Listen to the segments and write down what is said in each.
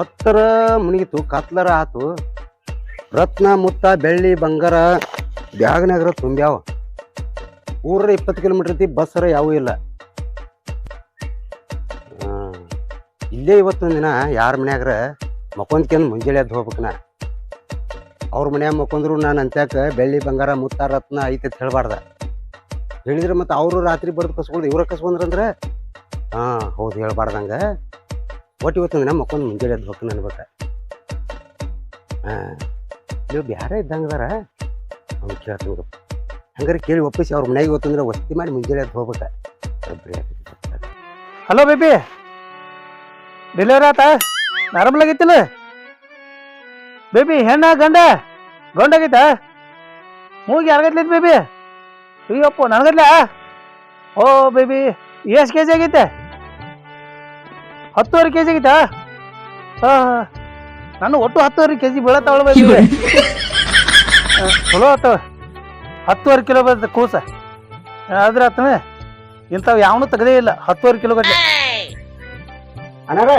ಹತ್ತರ ಮುನಿಗಿತು, ಕತ್ಲರ ಆತು. ರತ್ನ, ಮುತ್ತ, ಬೆಳ್ಳಿ, ಬಂಗಾರ ಬ್ಯಾಗ್ನಾಗ್ರ ತುಂಬ್ಯಾವ. ಊರ ಇಪ್ಪತ್ತು ಕಿಲೋಮೀಟರ್ ಐತಿ, ಬಸ್ಸರ ಯಾವೂ ಇಲ್ಲ. ಇಲ್ಲೇ ಇವತ್ತೊಂದು ದಿನ ಯಾರ ಮನ್ಯಾಗ್ರ ಮಕ್ಕೊಂದ್ಕೇನು ಮುಂಜಾನೆ ಎದ್ದು ನಾ ಅವ್ರ ಮನ್ಯಾಗ ಮಕ್ಕೊಂದ್ರು ನಾನು ಅಂತ್ಯಾಕ ಬೆಳ್ಳಿ, ಬಂಗಾರ, ಮುತ್ತ, ರತ್ನ ಐತೆ ಅಂತ ಹೇಳ್ಬಾರ್ದ. ಹೇಳಿದ್ರೆ ಮತ್ತೆ ಅವರು ರಾತ್ರಿ ಬರೆದು ಕಸ್ಕೊಂಡು, ಇವ್ರ ಕಸ್ಕೊಂಡ್ರಂದ್ರೆ? ಹಾಂ, ಹೌದು, ಹೇಳ್ಬಾರ್ದಂಗ. ಒಟ್ಟು ಇವತ್ತು ನಮ್ಮ ಮಕ್ಕೊಂದು ಮುಂಜಾನೆ ಎದ್ದು ಹೋಗ್ತೀನಿ ಅನ್ಬೇಕ. ಹಾ ನೀವು ಬ್ಯಾರೆ ಇದ್ದಂಗದಾರ ಅವ್ನು ಕೇಳ್ತೀನಿ ಗಪ್ಪ. ಹಂಗಾರೆ ಕೇಳಿ ಒಪ್ಪಿಸಿ ಅವ್ರ ಮನೆಗೆ ಇವತ್ತಂದ್ರೆ ವಸ್ತಿ ಮಾಡಿ ಮುಂಜಾನೆ ಎದ್ದು ಹೋಗ್ಬೇಕು. ಹಲೋ ಬೇಬಿ ಡೆಲಿವರಿ ಆತ ನಾರ್ಮಲ್ ಬೇಬಿ ಹೆಣ್ಣ, ಗಂಡ? ಗಂಡ ಆಗೈತ ಮೂಗಿ ಯಾರಿಗೈತ್ಲಿದ್ ಬೇಬಿ ಅಯ್ಯಪ್ಪ ನನಗಲ್ಲ ಓ ಬೇಬಿ ಎಷ್ಟು ಕೆ ಜಿ ಆಗೈತೆ ಹತ್ತುವರೆ ಕೆ ಜಿ ಆಗೈತಾ ಹಾಂ. ನಾನು ಒಟ್ಟು ಹತ್ತುವರೆ ಕೆ ಜಿ ಬೀಳತ್ತಾವಳ ಚಲೋ ಆತವ ಹತ್ತುವರೆ ಕಿಲೋ ಬರ್ತದೆ ಕೂಸ. ಆದ್ರೆ ಆತನ ಇಂಥವು ಯಾವನು ತೆಗದೇ ಇಲ್ಲ. ಹತ್ತುವರೆ ಕಿಲೋ ಗಟ್ಟಲೆ. ಅಣ್ಣಾರ.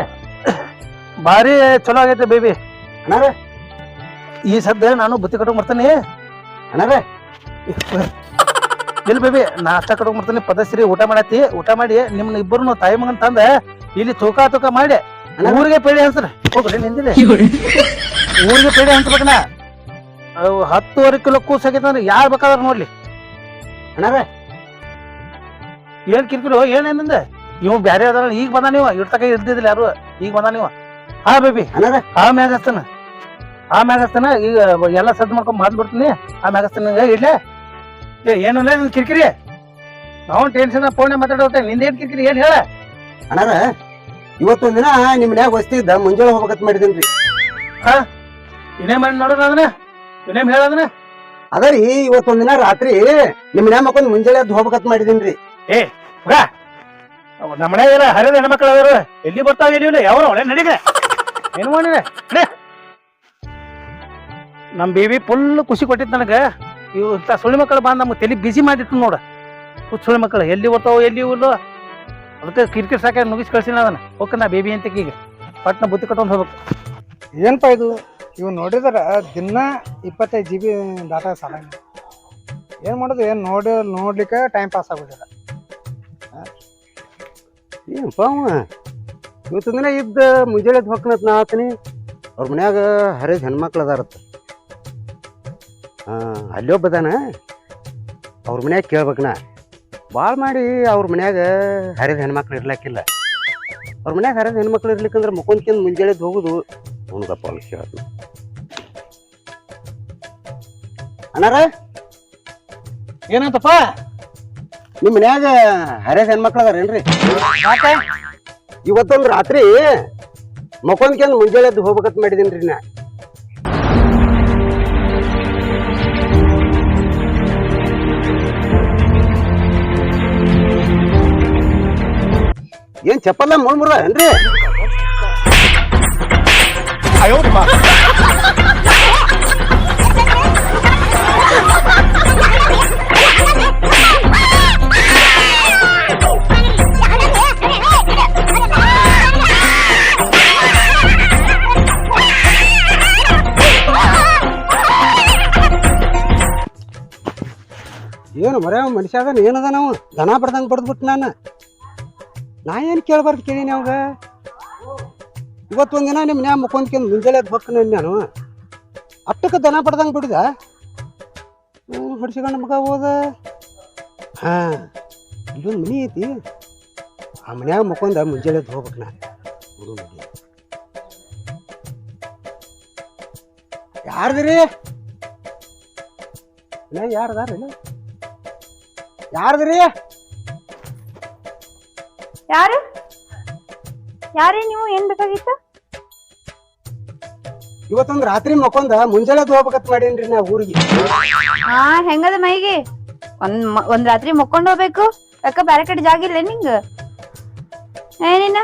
ಭಾರಿ ಚಲೋ ಆಗೈತೆ ಬೇಬಿ ಅಣ್ಣಾರ. ಈ ಸದ್ಯ ನಾನು ಬುತ್ತಿ ಕಟ್ಟೋಗ್ ಬರ್ತೀನಿ. ಅಣ್ಣಾರ. ಇಲ್ಲ ಬೇಬಿ ನಾಷ್ಟ ಕಟ್ಟೋಗ್ ಬರ್ತೀನಿ. ಪದಸ್ರಿ ಊಟ ಮಾಡತ್ತಿ. ಊಟ ಮಾಡಿ ನಿಮ್ನ ಇಬ್ಬರು ತಾಯಿ ಮಗನ್ ತಂದ. ಇಲ್ಲಿ ತೂಕ ತೂಕ ಮಾಡಿ ಅಣ್ಣ. ಊರಿಗೆ ಪೇಡಿ ಹಂಸ್ರ ಹೋಗ್ರಿ ನಿಂದಿಲ್ಲ ಊರಿಗೆ ಪೇಡಿ ಹಂಚ್ಬೇಕನ ಅವು ಹತ್ತುವರೆ ಕಿಲೋ ಕೂಸ್ ಅಂದ್ರೆ ಯಾರು ಬೇಕಾದ್ರೆ ನೋಡ್ಲಿ. ಅಣ್ಣಾರ ಏನ್ ಕಿರ್ಕಿರಿ ಏನೇನಿಂದ ಇವ್ ಬ್ಯಾರೆ ಅದಾರ ಈಗ ಬಂದ ನೀವು. ಇರ್ತಕ ಇರ್ದಿದ್ದಿಲ್ಲ ಯಾರು. ಈಗ ಬಂದ ನೀವು. ಹಾ ಬೇಬಿ. ಅಣ್ಣಾರ ಆ ಮ್ಯಾಗ ಹಚ್ತಾನ ಆ ಮ್ಯಾಗ ಹಚ್ತಾನ ಈಗ ಎಲ್ಲ ಸದ್ದು ಮಾಡ್ಕೊಂಡ್ ಮಾತು ಬಿಡ್ತೀನಿ. ಆ ಮ್ಯಾಗ ಇಡ್ಲೇ ಇಡ್ಲೆ. ಏ ಏನಿಲ್ಲ ನಿನ್ ಕಿರಿಕಿರಿ. ನಾವು ಟೆನ್ಷನ್ ಫೋನ್ ಮಾತಾಡೋತೆ ನಿಂದೇನ್ ಕಿರ್ಕಿರಿ ಏನ್ ಹೇಳ? ಅಣ್ಣಾರ ಇವತ್ತೊಂದ್ ದಿನ ನಿಮ್ ಮನ್ಯಾಗ ವಸ್ತಿ ಇದ್ದ ಮುಂಜಾನೆ ಹೋಗ್ಬೇಕಂತ ಹಾ ಇನ್ನೇ ಮಾಡಿ ನೋಡೋಣ ಅದನ್ನ? ಇನ್ನೇಮ್ ಹೇಳದನ ಅದ ರೀ ಇವತ್ತೊಂದ್ ದಿನ ರಾತ್ರಿ ನಿಮ್ ಮನ್ಯಾಗ ಮಕ್ಕೊಂದ್ ಮುಂಜಾನೆ ಎದ್ದು ಹೋಗ್ಬೇಕಂತ ಮಾಡಿದ್ರಿ ನಮ್ಮ ಮನ್ಯಾಗ ಹರಿದ ಹೆಣ್ಮಕ್ಳು ಅದಾರ ಎಲ್ಲಿ ಬರ್ತಾವ ಎಲ್ಲಿ ಇಲ್ಲ ಯಾವ ಒಳ್ಳೆ ನಡೀಗ ಏನು ಮಾಡಿದ್ರೆ ನಡೆ. ನಮ್ ಬೇಬಿ ಫುಲ್ ಖುಷಿ ಕೊಟ್ಟಿತ್ತು ನನಗೆ. ಇವು ಇಂಥ ಸುಳ್ಳಿ ಮಕ್ಕಳು ಬಂದು ನಮ್ಗೆ ತಲೆ ಬಿಸಿ ಮಾಡಿತ್ತು ನೋಡ. ಸುಳ್ಳಿ ಮಕ್ಕಳು ಎಲ್ಲಿ ಬರ್ತಾವ ಎಲ್ಲಿ ಇಲ್ಲೋ ಅದಕ್ಕೆ ಕಿರಿಕಿರಿ ಸಾಕ ಮುಗಿಸಿ ಕಳ್ಸಿನ ಅದನ್ನ. ಹೋಗ ನಾ ಬೇಬಿ ಅಂತ ಈಗ. ಪಟ್ನ ಬುತ್ತಿ ಕಟ್ಕೊಂಡು ಹೋಗ್ಬೇಕು. ಏನಪ್ಪ ಇದು? ಇವ್ ನೋಡಿದ್ರ ದಿನ ಇಪ್ಪತ್ತೈದು ಜಿ ಬಿ ಡಾಟಾ ಸಾಲ. ಏನು ಮಾಡೋದು? ಏನು ನೋಡಿ ನೋಡ್ಲಿಕ್ಕೆ ಟೈಮ್ ಪಾಸ್ ಆಗೋದಿಲ್ಲ. ಏನಪ್ಪ ಅವ ಇವತ್ತು ದಿನ ಇದ್ದ ಮುಂಜಾನೆ ಹೊಕ್ಕನತ್ ನಾ ಆತನಿ. ಅವ್ರ ಮನ್ಯಾಗ ಹರಿದ ಹೆಣ್ಮಕ್ಳು ಅದಾರತ್ತ ಹಾಂ ಅಲ್ಲಿ ಒಬ್ಬದಾನ. ಅವ್ರ ಮನ್ಯಾಗ ಕೇಳ್ಬೇಕನ ಭಾಳ ಮಾಡಿ ಅವ್ರ ಮನ್ಯಾಗ ಹರಿದ ಹೆಣ್ಮಕ್ಳು ಇರ್ಲಕ್ಕಿಲ್ಲ. ಅವ್ರ ಮನ್ಯಾಗ ಹರಿದ ಹೆಣ್ಮಕ್ಳು ಇರ್ಲಿಕ್ಕಂದ್ರೆ ಮುಖಂದ್ಕಿಂದ ಮುಂಜಾನೆ ಹೋಗುದು. ಅವನಿಗಪ್ಪ ಅವ್ನು ಕೇಳೋದು ಅಣ್ಣಾರ? ಏನಂತಪ್ಪ? ನಿಮ್ಮ ಮನ್ಯಾಗ ಹರಿದ ಹೆಣ್ಮಕ್ಳು ಅದಾರೇನ್ರಿ? ಇವತ್ತೊಂದು ರಾತ್ರಿ ಮುಖಂದ್ಕಿಂದ ಮುಂಜಾನೆ ಎದ್ದು ಹೋಗ್ಬೇಕಂತ ರೀ ನಾ. ಏನ್ ಚಪ್ಪಲ್ಲ ಮೂರ್ ಮೂರ ಏನ್ರಿ ಏನು ಮರ ಮನುಷ್ಯ ಅದಾನ ಏನದ ನಾವು ದನ ಬಡ್ದಂಗೆ ಬಡ್ದ್ಬಿಟ್ಟು ನಾನು ನಾ ಏನು ಕೇಳಬಾರ್ದು ಕೇಳೀನಿ ಅವಾಗ? ಇವತ್ತೊಂದಿನ ದಿನ ನಿಮ್ಮ ಮನ್ಯಾಗ ಮುಕ್ಕೊಂದ್ಕೊಂಡು ಮುಂಜಾನೆ ಹೊಕ್ಕನ ನಾನು ಅಟ್ಟಕ್ಕೆ ದನ ಪಡ್ದಂಗೆ ಬಿಡಿದ? ಹೊಡಿಸಿಕೊಂಡು ಮಗ ಹೋದ. ಹಾಂ, ಇಲ್ಲೊಂದು ಮನಿ ಐತಿ. ಆ ಮನ್ಯಾಗ ಮುಕ್ಕೊಂದ ಮುಂಜಾನೆ ಹೋಗ್ಬೇಕು ನಾನು. ಹುಡುಗ ಯಾರ್ದ್ರಿ? ಯಾರದಾರ ಯಾರ್ದ್ರಿ? ಯಾರು? ಯಾರೇ ನೀವು ಏನ್ ಬೇಕಾಗಿತ್ತು? ಇವತ್ತೊಂದು ರಾತ್ರಿ ಮಕ್ಕೊಂದ ಮುಂಜಾನೆ ಹೋಗ್ಬೇಕತ್ ಮಾಡೇನ್ರಿ ನಾ ಊರಿಗೆ. ಹಾ ಹೆಂಗದ ಮೈಗೆ? ಒಂದ್ ಮ- ಒಂದ್ ರಾತ್ರಿ ಮಕ್ಕೊಂಡ್ ಹೋಗ್ಬೇಕು? ಯಾಕ ಬ್ಯಾರೆ ಕಡೆ ಜಾಗ ಇಲ್ಲ ನಿಂಗ? ಏನಿನ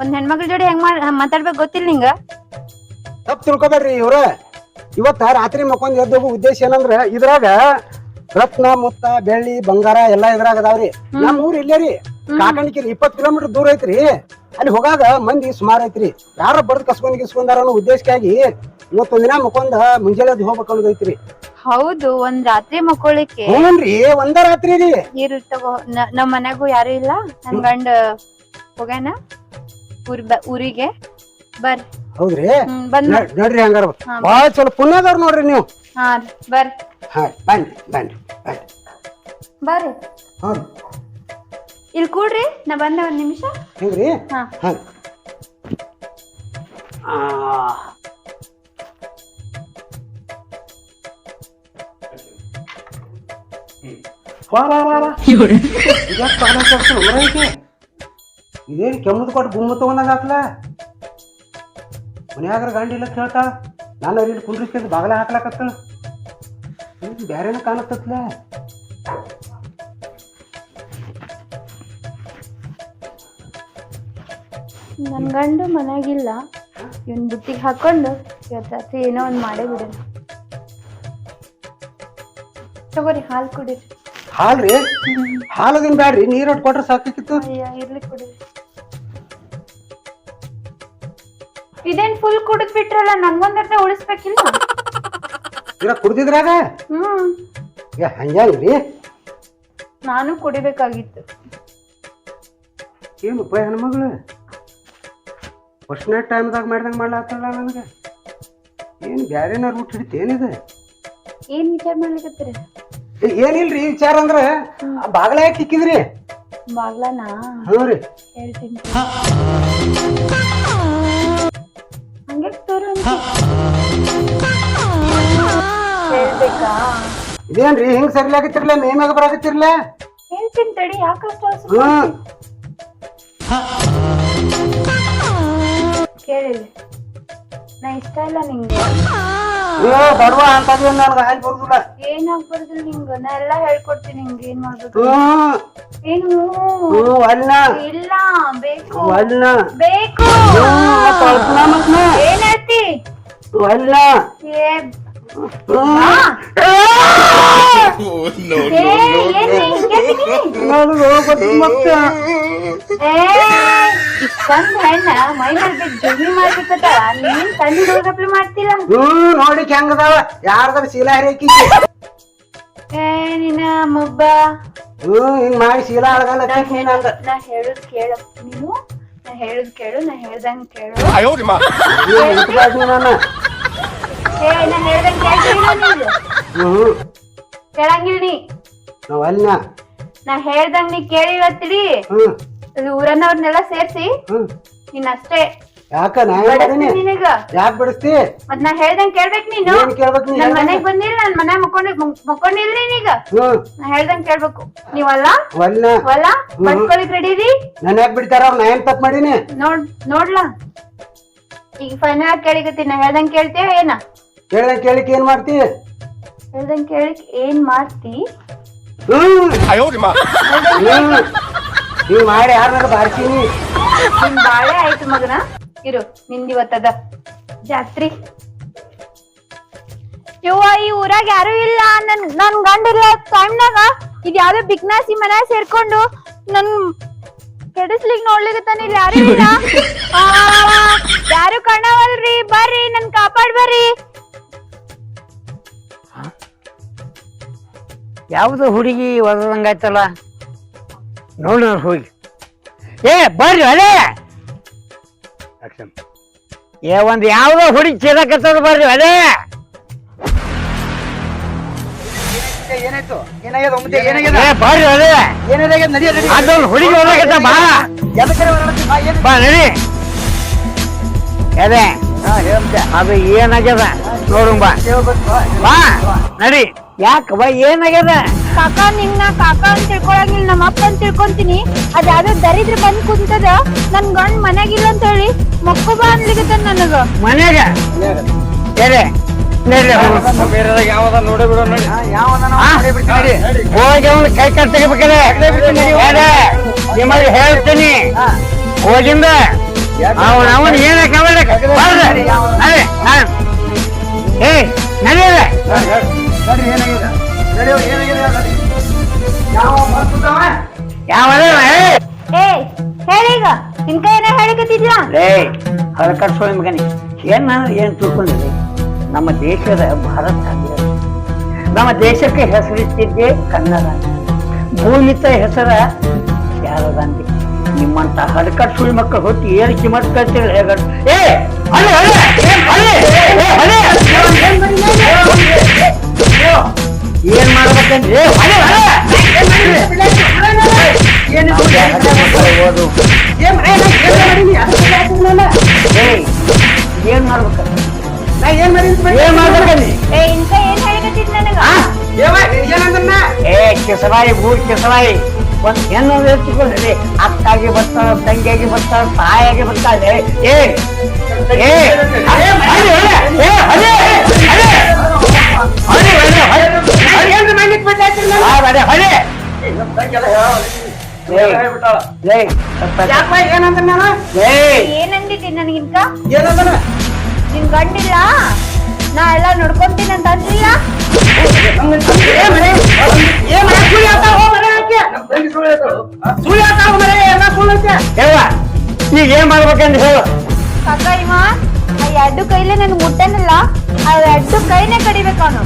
ಒಂದ್ ಹೆಣ್ಮಕ್ಳ ಜೋಡಿ ಹೆಂಗ್ ಮಾಡ್ ಮಾತಾಡ್ಬೇಕು ಗೊತ್ತಿಲ್ಲ ನಿಂಗ? ತಪ್ಪು ತಿಳ್ಕೊಬೇಡ್ರಿ ಇವ್ರ. ಇವತ್ತ ರಾತ್ರಿ ಮಕ್ಕೊಂದ್ ಎದ್ದು ಹೋಗೋ ಉದ್ದೇಶ ಏನಂದ್ರ ಇದ್ರಾಗ ರತ್ನ ಮುತ್ತ ಬೆಳ್ಳಿ ಬಂಗಾರ ಎಲ್ಲಾ ಇದ್ರಾಗ ಅದಾವ್ರಿ. ನಮ್ಮ ಊರ್ ಇಲ್ಲೇ ರೀ ಕಾಕಣಿಕಿರಿ ಇಪ್ಪತ್ತು ಕಿಲೋಮೀಟರ್ ದೂರ ಐತ್ರಿ. ಅಲ್ಲಿ ಹೋಗಾಗ ಮಂದಿ ಸುಮಾರು ಐತ್ರಿ. ಯಾರ ಬರ್ದ್ ಕಸ್ಕೊಂಡ್ ಗಿಸ್ಕೊಂಡಾರ ಅನ್ನೋ ಉದ್ದೇಶಕ್ಕಾಗಿ ಇವತ್ತೊಂದ್ ದಿನ ಮುಕೊಂದ ಮುಂಜಾನೆ ಹೋಗ್ಬೇಕು ಅನ್ನೋದೈತ್ರಿ ಹೌದು ಒಂದ್ ರಾತ್ರಿ ಮಕ್ಕೊಳಿಕ್ಕೆ ಹ್ಞೂನ್ರಿ ಒಂದ ರಾತ್ರಿ ರೀ. ನೀರು ತಗೋ ನ- ನಮ್ ಮನ್ಯಾಗೂ ಯಾರು ಇಲ್ಲ. ನನ್ ಗಂಡ ಹೋಗ್ಯಾನ. ಊರ್ ಬ- ಊರಿಗೆ. ಬರ್ ಹೌದ್ರಿ? ಹ್ಮ್ ಬಂದ್ ನಡ್- ನಡ್ರಿ ಹಂಗಾರ ಹಾ. ಬಾಳ ಚಲೋ ಪುಣ್ಯದವ್ರ ನೋಡ್ರಿ ನೀವು. ಹಾ ರೀ ಬರ್ರಿ. ಹಾ ಬನ್ರಿ ಬನ್ರಿ ಬನ್ರಿ. ಬರ್ರಿ. ಹ್ಞೂ ಇಲ್ಲಿ ಕೂಡ್ರಿ ನಾ ಬಂದೆ ಒಂದ್ ನಿಮಿಷ. ಹಿಂಗ್ರಿ? ಹಾ. ಹಾ. ವಾ ವಾ ವಾ ವಾ. ಇದ್ಯಾಕ್ ಬಾಗ್ಲ ತೆಗ್ಸ್ರು? ಹೊರ ಐತಿ? ಇದೇನ್ ಕೆಮ್ಮದ್ ಕೊಟ್ಟು ಗುಮ್ಮ ತಗೊಂಡಂಗ ಹಾಕ್ಲ? ಮನ್ಯಾಗ್ರ ಗಂಡ ಇಲ್ಲ ಕೇಳ್ತಾಳ. ನಾನು ಅಲ್ಲಿ ಕುಂಡ್ರಿಸ್ಕೊಂಡು ಬಾಗಲ ಹಾಕ್ಲಾಕತ್ತ ಬ್ಯಾರೇನ ಕಾಣತ್ತತ್ಲ ನನ್ ಗಂಡು ಮನೆಯಾಗಿಲ್ಲ ಇವನ್ ಬುತ್ತಿಗೆ ಹಾಕೊಂಡು ಇವತ್ತು ರಾತ್ರಿ ಏನೋ ಒಂದ್ ಮಾಡೇ ಬಿಡೋಣ ತಗೋರಿ ಹಾಲು ಕುಡೀರಿ. ಹಾಲ್ರಿ ಹಾಲದಿನ್ ಬ್ಯಾಡ್ರಿ ನೀರ್ ಒಟ್ಟು ಕೊಟ್ರೆ ಸಾಕಿತ್ತು ಅಯ್ಯ ಇರ್ಲಿ ಕುಡೀರಿ ಇದೇನ್ ಫುಲ್ ಕುಡಿದ್ ಬಿಟ್ರಲ್ಲ ನಂಗೊಂದರ್ಥ ಉಳಿಸ್ಬೇಕಿಲ್ಲ? ಇರ ಕುಡ್ದಿದ್ರಾಗ? ಹ್ಮ್. ರೀ ನಾನು ಕುಡಿಬೇಕಾಗಿತ್ತು. ಏನು ಉಪಾಯ ಹೆಣ್ಮಗಳು ಫಸ್ಟ್ನೇ ಟೈಮ್ದಾಗ ಮಾಡ್ದಂಗೆ ಮಾಡ್ಲಾತ್ತಲ್ಲ ನನಗೆ? ಏನು ಬ್ಯಾರೇನ ರೂಟ್ ಹಿಡಿತೇನಿದೆ ಏನ್ ವಿಚಾರ ಮಾಡ್ಲಿಕತ್ತೀರಿ? ಏ, ಏನಿಲ್ರಿ ವಿಚಾರ ಅಂದ್ರೆ ಆ ಬಾಗ್ಲ ಯಾಕೆ ಇಕ್ಕಿದ್ರಿ? ಬಾಗ್ಲನಾ? ಹ್ಞೂ ರೀ. ಹೇಳ್ತೀನಿ. ಹಂಗೆ ತೋರು ಹೇಳ್ಬೇಕಾ? ಇದೇನ್ರಿ ಹಿಂಗ್ ಸರಿಲಾಗತ್ತಿರ್ಲ ಮೇಮ್ಯಾಗ ಬರಾಗತ್ತಿರ್ಲ ಹೇಳ್ತೀನಿ ತಡಿ ಯಾಕಷ್ಟು ಅವಸರ ಹ್ಮ್ ಕೇಳಿಲ್ಲ ನಾ ಇಷ್ಟ ಇಲ್ಲ ನಿಂಗೆ. ಬಡವ ಅಂತದೇನು ನನಗೆ ಬರುದಿಲ್ಲ. ನಿಂಗ? ನಾ ಎಲ್ಲ ಹೇಳ್ಕೊಡ್ತೀನಿ ನಿಂಗೆ ಏನ್ ಮಾಡ್ಬೇಕು? ಏನು ಹ್ಞೂ ಅಲ್ಲ ಇಲ್ಲ ಬೇಕು. ಅಲ್ಲ ಬೇಕು. ಮತ್ತೆ ಅಳ್ಸ್ನ ಮತ್ನ? ಏನ್ ಹೇಳ್ತಿ? ಅಲ್ಲ ಏ ನನಗೆ ಹೋಗ್ಬೇಕು ಮತ್ತೆ ಇಷ್ಟೊಂದ್ ಹೆಣ್ಣ ಮೈ ಮೇಲೆ ಜುಗಿ ಮಾಡ್ಬೇಕತ್ತ ನೀನ್ ಮಾಡ್ತಿಲ್ಲ ಹ್ಮ್ ನೋಡಿಕ್ ಹೆಂಗದಾವ ಯಾರ್ದಾರ ಶೀಲ ಹರಿಕಿ ಏ ನಿನ್ನ ಮೊಬ್ಬ ಹ್ಮ್ ಹಿಂಗ್ ಮಾಡಿ ಶೀಲ ಅಳಗಲ್ಲ ನಾ ಹೇಳುದ್ ಕೇಳು ನೀನು ನಾ ಹೇಳುದ್ ಕೇಳು ನಾ ಹೇಳ್ದಂಗ್ ಕೇಳು ನಾನು ಏ ನೀನು ಹ್ಮ್. ಕೇಳಂಗಿಲ್ಲ ನೀ. ನಾವ್ ಅಲ್ಲ ನಾ ಹೇಳ್ದಂಗ್ ನೀ ಕೇಳಿರತ್ತಿಡಿ ಹ್ಮ್. ಊರನ್ನವ್ರನ್ನೆಲ್ಲ ಸೇರ್ಸಿ. ಹ್ಮ್. ನೀನ್ ಅಷ್ಟೇ ಯಾಕ ನಾ ಏನ್ ಬಡಸ್ತೀನಿ ಮಾಡೀನಿ ನಿನಗ. ಯಾಕೆ ಬಿಡಿಸ್ತಿ? ಮತ್ ನಾ ಹೇಳ್ದಂಗ್ ಕೇಳ್ಬೇಕ್ ನೀನು. ಏನ್ ಕೇಳ್ಬೇಕು ನೀ ನನ್ ಮನೆಗ್ ಬಂದಿಲ್ಲ ನನ್ ಮನೆ ಮಕ್ಕೊಂಡ್ ಮಕ್ಕೊಂಡಿಲ್ಲ ಹ್ಮ್. ನಾ ಹೇಳ್ದಂಗ್ ಕೇಳ್ಬೇಕು. ನೀವಲ್ಲ? ರೆಡಿ ರೀ ಯಾಕೆ ಬಿಡ್ತಾರ? ಅವ್ರ ನಾ ಏನ್ ತಪ್ಪು ಮಾಡೀನಿ? ನೋಡ್ ನೋಡ್ಲಾ. ಈಗ ಫೈನಲ್ ಆಗಿ ಕೇಳಿಕತ್ತೀನಿ ನಾ ಹೇಳ್ದಂಗ್ ಕೇಳ್ತೇವೆ ಏನ? ಕೇಳ್ದ ಕೇಳಿಕ್ ಏನ್ ಮಾಡ್ತಿ? ಹೇಳ್ದಂಗ್ ಕೇಳಿಕ್ ಏನ್ ಮಾಡ್ತಿ? ಹ್ಮ್ ಹ್ಮ್ ನೀವ್ ಮಾಡಿ ಯಾರನ್ನ ಬಾರ್ತೀನಿ ನಿನ್ ಬಾಳೆ ಆಯ್ತು ಮಗನ. ಇರು ನಿಂದ ಇವತ್ತದ ಜಾತ್ರಿ. ಯವ್ವ ಈ ಊರಾಗ ಯಾರು ಇಲ್ಲ. ನನ್ ನನ್ ಗಂಡ ಇಲ್ಲ ಟೈಮ್ನಾಗ. ಇದ್ ಯಾವ್ದೋ ಬಿಗ್ನಾಸಿ ಮನ್ಯಾಗ ಸೇರ್ಕೊಂಡು ನನ್ ಕೆಡಿಸ್ಲಿಕ್ ನೋಡ್ಲಿಕತ್ತಾನ ಇಲ್ಲಿ ಯಾರು ಇಲ್ಲ. ಆ, ಯಾರು ಕಾಣವಲ್ರಿ? ಬರ್ರಿ ನನ್ ಕಾಪಾಡ್ ಬರ್ರಿ. ಯಾವ್ದು ಹುಡುಗಿ ಒದಂಗಾಯ್ತಲ್ಲ ನೋಡೋಣ ನೋಡು ಹೋಗಿ. ಏ ಬರ್ರಿ ಅದೇ ಏ ಒಂದು ಯಾವುದೋ ಹುಡುಗಿ ಚೀಲಕತ್ತದ ಬರ್ರಿ ಏನಾಯ್ತು? ಏನಾಗ್ಯದ ಒಮ್ಮೆ ಏನಾಗ್ಯದ? ಏ ಬರ್ರಿ ಅದೇ ಏನಾಗ್ಯದ? ನಡಿ ನಡಿ. ಅದೊಂದು ಹುಡುಗಿ ಒದಗತ್ತ ಬಾ ಎದಕ್ಕೆ ಹೊರಡತ್ತಿ? ಬಾ, ಏನ್- ಬಾ ನಡಿ. ಅದೇ. ಅದು ಏನಾಗ್ಯದ? ನೋಡು. ಬಾ ನಡಿ. ಯಾಕ ಬಾ ಏನಾಗ್ಯದ? ಕಾಕ ನಿನ್ನ ಕಾಕ ಅಂತ ತಿಳ್ಕೊಳಂಗಿಲ್ಲ ನಮ್ಮ ಅಪ್ಪ ಅಂತ ತಿಳ್ಕೊಂತೀನಿ. ಅದ್ ಯಾವ್ದೋ ದರಿದ್ರ ಬಂದ್ ಕುಂತದ ನನ್ ಗಂಡ್ ಮನ್ಯಾಗಿಲ್ಲ ಅಂತ ಹೇಳಿ ಮಕ್ಕೊ ಬಾ ಅನ್ಲಿಕತ್ತ ನನಗ. ಮನ್ಯಾಗ? ನೋಡಿ ನಡಿ. ಹೋಗಿ. ಅವ್ನ ಕೈ ಕಾಲ್ ತೆಗಿಬೇಕಾದ್ರೆ ನಿಮಗೆ ಹೇಳ್ತೀನಿ. ಹೋಗಿಂದ ಅವನ ಅವನ್ ಏ ನಡೆಯಲ್ಲ ಯಾವ? ಯಾವ ಏನ ಹೇಳಿಕತ್ತಿದ್ಲ ಲೇ ಹರಕರ್ಸೋಳಿ ಮಗನಿ ಏನ್ ನಾನು ಏನ್ ತಿಳ್ಕೊಂಡಿದ್ದೆ ನಮ್ಮ ದೇಶದ ಭಾರತ ನಮ್ಮ ದೇಶಕ್ಕೆ ಹೆಸರಿಟ್ಟಿದ್ದೆ ಕನ್ನಡ ಭೂಮಿತ ಹೆಸರ ಶಾರದಾಂಬೆ ನಿಮ್ಮಂತ ಹಡಕಟ್ ಸುಳಿ ಮಕ್ಕಳು ಹೊತ್ತಿ ಏನು ಕಿಮತ್ ಕಳ್ತೀರಿ ಹೇಗಡ್ ಏ ಅಲ್ಲೇ ಅಲೆ ಅಲೆ ಏ, ಅಲೆ ಏನ್ ಮಾಡ್ಬೇಕಂದ್ರೆ ಏ, ಏನ್ ಮಾಡ್ಬೇಕ? ಏನ್ ಏನ್ ಕಿಸರಾಯಿ ಮೂರ್ ಕಿಸರಾಯಿ ಒಂದ್ ಹೆಣ್ಣು ಎತ್ತಿಕೊಂಡ್ರಿ ಅಕ್ಕಾಗಿ ಬರ್ತಾಳ ತಂಗಿಯಾಗಿ ಬರ್ತಾಳ ತಾಯಾಗಿ ಬರ್ತಾಳೆ. ಏ ಏ ಅದೇ ಅದೇ. ಏ, ಅಲೆ, ಅಲೆ. ಅಲೆ, ಅಲೆ, ಅಲೆ. ಆ, ಅಲೆ, ಅಲೆ. ಲೇ, ಲೇ, ಸ್ವಲ್ಪ ಲೇ, ಏನಂದಿದ್ದಿ ನನಗಿನ್ಕ? ನಿನ್ ಗಂಡಿಲ್ಲ? ನಾ ಎಲ್ಲ ನೋಡ್ಕೊಂತೀನಿ ಅಂತ ಅಂದಿಲ್ಲ ಈಗ ಏನ್ ಮಾಡ್ಬೇಕಂತ ಹೇಳು. ಕಕ್ಕ ಇವ. ಎರಡು ಕೈಲೇ ನನ್ ಮುಟ್ಟನಲ್ಲ ಆ ಎರಡು ಕೈನೇ ಕಡಿಬೇಕು ಅವನು.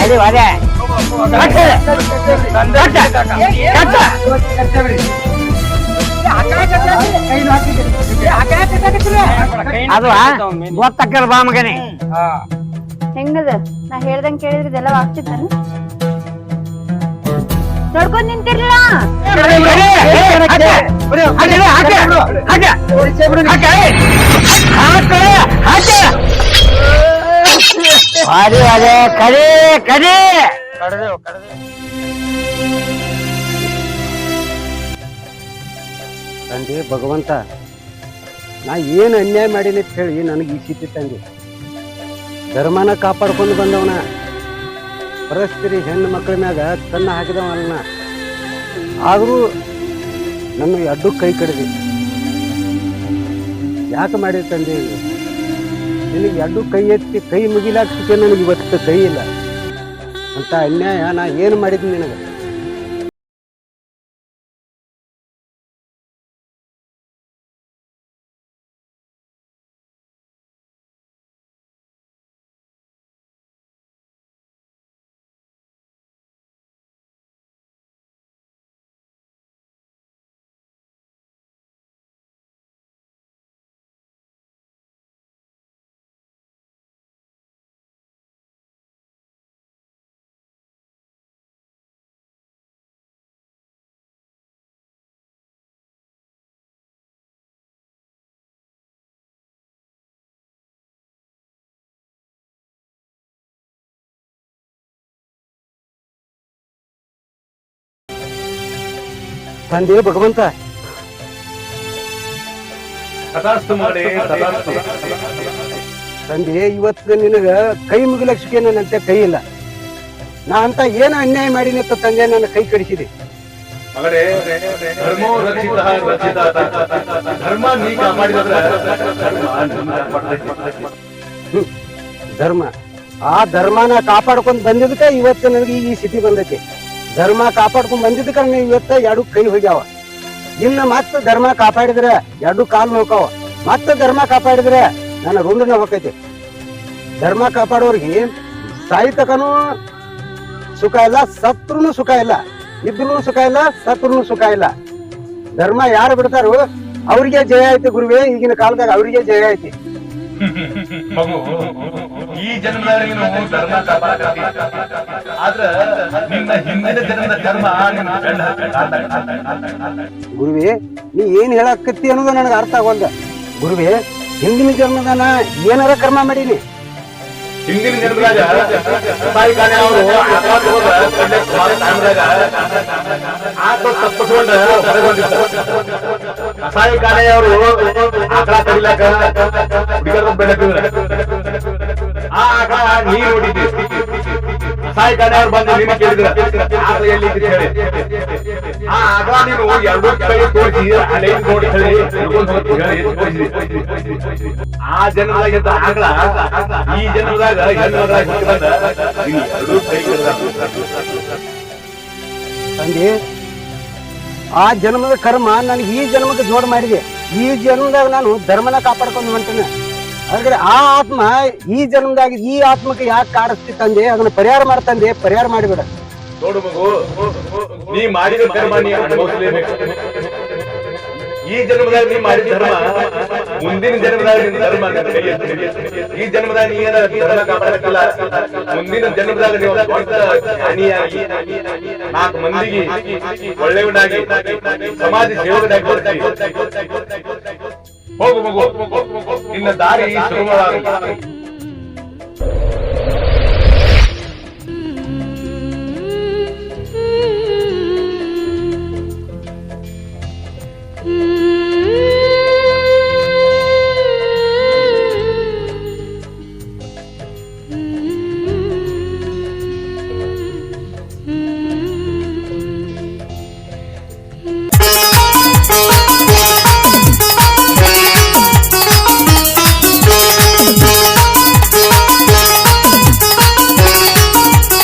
ಯಾವಾಗ. ಅದು ಗೊತ್ತಕ್ಕಲ್ಲ ಬಾ ಮಗನೇ ಹೆಂಗದ? ನಾ ಹೇಳ್ದಂಗ್ ಕೇಳಿದ್ರೆ ಇದೆಲ್ಲ ಆಗ್ತಿತ್ತಾನ ನೋಡ್ಕೊಂಡ್ ನಿಂತಿರ್ಲಿಲ್ಲ? ಅದೇ ಅದೇ ಕಡೆ ಕಡೆ. ತಂದೆ ಭಗವಂತ, ನಾ ಏನು ಅನ್ಯಾಯ ಮಾಡೀನಿ ಅಂತ ಹೇಳಿ ನನಗೆ ಈ ಸ್ಥಿತಿ ತಂದೆ. ಧರ್ಮನ ಕಾಪಾಡ್ಕೊಂಡು ಬಂದವನ. ಪರಸ್ತ್ರೀ ಹೆಣ್ಣು ಮಕ್ಕಳ ಮ್ಯಾಗ ಕಣ್ಣು ಹಾಕಿದವನ ಆದರೂ ನನ್ನ ಅಡ್ಡು ಕೈ ಕಡಿದೆ. ಯಾಕೆ ಮಾಡಿ ತಂದೆ? ನಿನಗೆ ಅಡ್ಡು ಕೈ ಎತ್ತಿ ಕೈ ಮುಗಿಲಾಕ್ಸಿಕೆ ನನಗೆ ಇವತ್ತು ಕೈ ಇಲ್ಲ. ಅಂತ ಅನ್ಯಾಯ, ನಾ ಏನು ಮಾಡಿದ್ದೀನಿ ನಿನಗೆ? ತಂದೆ ಭಗವಂತ. ತಂದೆ ಇವತ್ತು ನಿನಗ ಕೈ ಮುಗಿಲಕ್ಷಕ್ಕೆ ನನ್ನಂತೆ ಕೈ ಇಲ್ಲ. ನಾ ಅಂತ ಏನು ಅನ್ಯಾಯ ಮಾಡಿ ಅಂತ ತಂದೆ ನನ್ನ ಕೈ ಕಡಿಸಿದೆ. ಧರ್ಮ. ಆ ಧರ್ಮನ ಕಾಪಾಡ್ಕೊಂಡ್ ಬಂದಿದ್ದಕ್ಕೆ ಇವತ್ತು ನನಗೆ ಈ ಸ್ಥಿತಿ ಬಂದೈತಿ. ಧರ್ಮ ಕಾಪಾಡ್ಕೊಂಡ್ ಬಂದಿದ್ದಕ್ಕೆ ನನಗೆ ಇವತ್ತ ಎರಡು ಕೈ ಹೋಗ್ಯಾವ. ಇನ್ನ ಮತ್ತ ಧರ್ಮ ಕಾಪಾಡಿದ್ರೆ ಎರಡು ಕಾಲು ನೋಕಾವ ಮತ್ತ ಧರ್ಮ ಕಾಪಾಡಿದ್ರೆ ನನ್ನ ರುಂಡನ ಹೋಗೈತಿ ಧರ್ಮ ಕಾಪಾಡೋರಿಗೆ ಸಾಹಿತ್ಯಕನು ಸುಖ ಇಲ್ಲ, ಸತ್ರುನು ಸುಖ ಇಲ್ಲ ಇದ್ರೂ ಸುಖ ಇಲ್ಲ, ಸತ್ರುನು ಸುಖ ಇಲ್ಲ. ಧರ್ಮ ಯಾರು ಬಿಡ್ತಾರೋ ಅವ್ರಿಗೆ ಜಯ ಐತಿ ಗುರುವೇ, ಈಗಿನ ಕಾಲದಾಗ ಅವ್ರಿಗೆ ಜಯ ಐತಿ ಈ ಜನ್ಮದಲ್ಲಿ ನೀವು ಧರ್ಮ ಕಾಪಾಡಕತ್ತಿ ಆದ್ರ ನಿನ್ನ ಹಿಂದಿನ ಜನ್ಮದ ಧರ್ಮ ನಿನ್ನ ಗುರುವೇ ನೀ ಏನ್ ಹೇಳಕತ್ತಿ ಅನ್ನೋದು ನನಗೆ ಅರ್ಥ ಆಗೋಲ್ದ ಗುರುವೇ ಹಿಂದಿನ ಜನ್ಮದಾನ ಏನಾರ ಕರ್ಮ ಮಾಡೀನಿ. ಹಿಂದಿನ ಜನ್ಮದಾಗ ಅವರು ತಪ್ಪಿಸ್ಕೊಂಡ ಕಸಾಯಿ ಅವರು ಆಕಳ ಕಡಿಲಾಕ ಹುಡುಗರ ಬೆಳಕಿದ್ರ ಆ ನೀರು ಹೊಡಿದೆ ಕಾನೆ ಅವ್ರು ಬಂದು ನೀನು ಕೇಳಿದ್ರ. ಆಕಳ ಎಲ್ಲಿ ಹೇಳಿ. ಆಗ ನೀನು ಎರಡು ಕೈ ತೋರಿಸಿ ಅಲ್ಲೇ ನೋಡಿ ಹೇಳಿ. ಆ ಜನ್ಮದಾಗ ಆಗಲ? ಈ ಜನ್ಮದಾಗ ಹೆಣ್ಣದಾಗ ನೀನು ಕೈ. ತಂದೆ ಆ ಜನ್ಮದ ಕರ್ಮ ನನಗೆ ಈ ಜನ್ಮಕ್ಕೆ ಜೋಡ್ ಮಾಡಿದೆ. ಈ ಜನ್ಮದಾಗ ನಾನು ಧರ್ಮನ ಕಾಪಾಡ್ಕೊಂಡು ಹೊಂಟೇನೆ. ಆದ್ರೆ ಆ ಆತ್ಮ ಈ ಜನ್ಮದಾಗ ಈ ಆತ್ಮಕ್ಕೆ ಯಾಕೆ ಕಾಡಿಸ್ತಿ ತಂದೆ? ಅದನ್ನ ಪರಿಹಾರ ಮಾಡ್ತಂದೆ ಪರಿಹಾರ ಮಾಡಿಬಿಡ. ನೋಡು ಮಗು, ನೀ ಮಾಡಿದ ಕರ್ಮ ಈ ಜನ್ಮದಾಗ ನೀ ಮಾಡಿದ ಧರ್ಮ, ಮುಂದಿನ ಜನ್ಮದಾಗ ನಿನ್ನ ಧರ್ಮ ಈ ಜನ್ಮದಾಗ ನೀ ಏನಾರ ಧರ್ಮ ಕಾಪಾಡಕ್ಕಲ್ಲ. ಮುಂದಿನ ಜನ್ಮದಾಗ ನೀವು ದೊಡ್ಡ ನಾಲ್ಕು ಮಂದಿಗೆ ಒಳ್ಳೆಯವನಾಗಿ, ಸಮಾಜ ಸೇವಕನಾಗಿ ಬರ್ತೀವಿ ಹೋಗು ಮಗು. ದಾರಿ ಸುಗಮವಾಗಲಿ